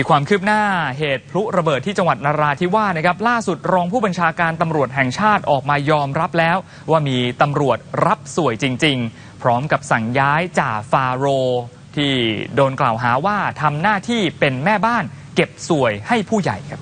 มีความคืบหน้าเหตุพลุระเบิดที่จังหวัดนราธิวาสนะครับล่าสุดรองผู้บัญชาการตำรวจแห่งชาติออกมายอมรับแล้ว ว่ามีตำรวจรับสวยจริง ๆ พร้อมกับสั่งย้ายจ่าฟาโร ที่โดนกล่าวหาว่าทำหน้าที่เป็นแม่บ้านเก็บสวยให้ผู้ใหญ่ครับ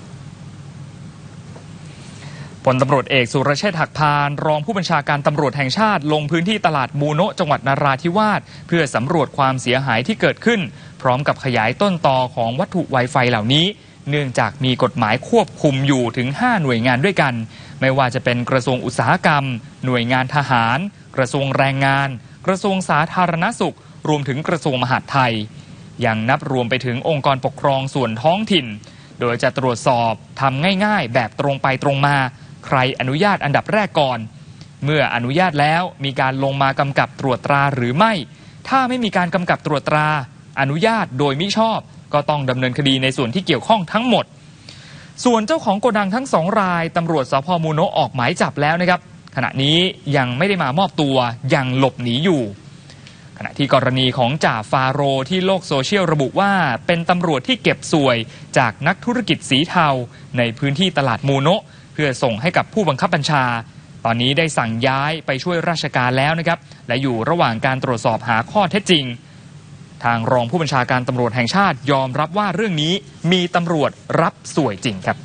พลตำรวจเอกสุรเชษฐ์หักพาน รองผู้บัญชาการตำรวจแห่งชาติ ลงพื้นที่ตลาดมูโนะจังหวัดนราธิวาสเพื่อสำรวจความเสียหายที่เกิดขึ้น พร้อมกับขยายต้นตอของวัตถุไวไฟเหล่านี้ เนื่องจากมีกฎหมายควบคุมอยู่ถึง 5 หน่วยงานด้วยกัน ไม่ว่าจะเป็นกระทรวงอุตสาหกรรม หน่วยงานทหาร กระทรวงแรงงาน กระทรวงสาธารณสุข รวมถึงกระทรวงมหาดไทยยังนับรวมไปถึงองค์กรปกครองส่วนท้องถิ่น โดยจะตรวจสอบทำง่าย ๆ แบบตรงไปตรงมา ใครอนุญาตอันดับแรกก่อน เมื่ออนุญาตแล้วมีการลงมากำกับตรวจตราหรือไม่ ถ้าไม่มีการกำกับตรวจตรา อนุญาตโดยมิชอบ ก็ต้องดำเนินคดีในส่วนที่เกี่ยวข้องทั้งหมด ส่วนเจ้าของโกดังทั้งสองรายตำรวจสพมูโนะออกหมายจับแล้วนะครับ ขณะนี้ยังไม่ได้มามอบตัวยังหลบหนีอยู่ขณะที่กรณีของจ่าฟาโรที่โลกโซเชียลระบุว่า เป็นตำรวจที่เก็บสวยจากนักธุรกิจสีเทา ในพื้นที่ตลาดมูโนะ เพื่อส่งให้กับผู้บังคับบัญชา ตอนนี้ได้สั่งย้ายไปช่วยราชการแล้วนะครับ และอยู่ระหว่างการตรวจสอบหาข้อเท็จจริง ทางรองผู้บัญชาการตำรวจแห่งชาติยอมรับว่าเรื่องนี้มีตำรวจรับสวยจริงครับ